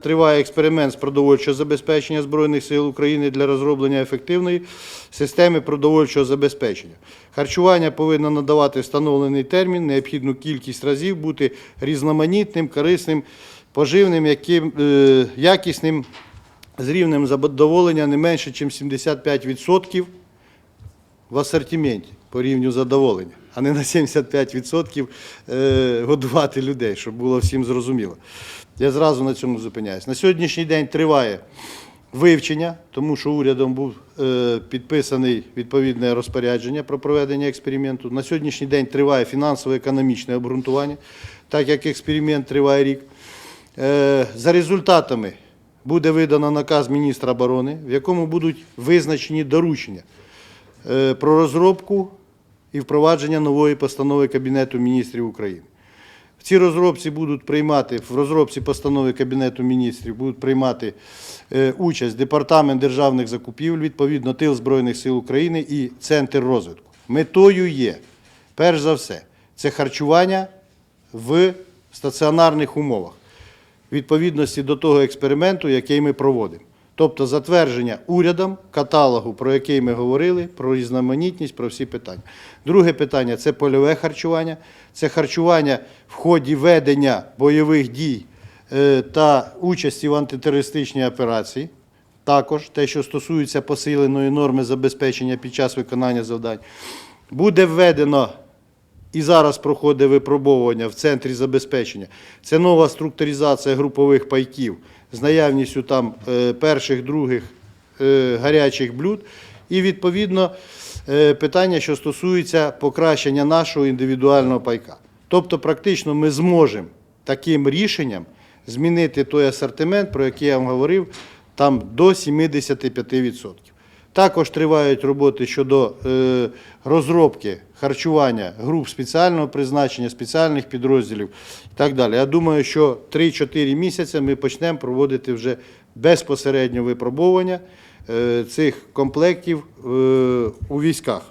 Триває експеримент з продовольчого забезпечення Збройних сил України для розроблення ефективної системи продовольчого забезпечення. Харчування повинно надавати встановлений термін, необхідну кількість разів, бути різноманітним, корисним, поживним, яким, е, якісним, з рівнем задоволення не менше, ніж 75% в асортименті по рівню задоволення, а не на 75% е, годувати людей, щоб було всім зрозуміло. Я зразу на цьому зупиняюсь. На сьогоднішній день триває вивчення, тому що урядом був е, підписаний відповідне розпорядження про проведення експерименту. На сьогоднішній день триває фінансово-економічне обґрунтування, так як експеримент триває рік. Е, За результатами буде видано наказ міністра оборони, в якому будуть визначені доручення е, про розробку і впровадження нової постанови Кабінету міністрів України. В цій розробці будуть приймати, в розробці постанови Кабінету міністрів будуть приймати е, участь Департамент державних закупівель, відповідно Тил Збройних сил України і Центр розвитку. Метою є, перш за все, це харчування в стаціонарних умовах відповідності до того експерименту, який ми проводимо. Тобто затвердження урядом каталогу, про який ми говорили, про різноманітність, про всі питання. Друге питання це польове харчування, це харчування в ході ведення бойових дій е, та участі в антитерористичній операції. Також те, що стосується посиленої норми забезпечення під час виконання завдань, буде введено і зараз проходить випробовування в центрі забезпечення. Це нова структуризація групових пайків з наявністю там е, перших, других е, гарячих блюд. І відповідно е, питання, що стосується покращення нашого індивідуального пайка. Тобто, практично ми зможемо таким рішенням змінити той асортимент, про який я вам говорив, там до 75%. Також тривають роботи щодо е, розробки харчування груп спеціального призначення, спеціальних підрозділів і так далі. Я думаю, що 3-4 місяці ми почнемо проводити вже безпосередньо випробовування е, цих комплектів е, у військах.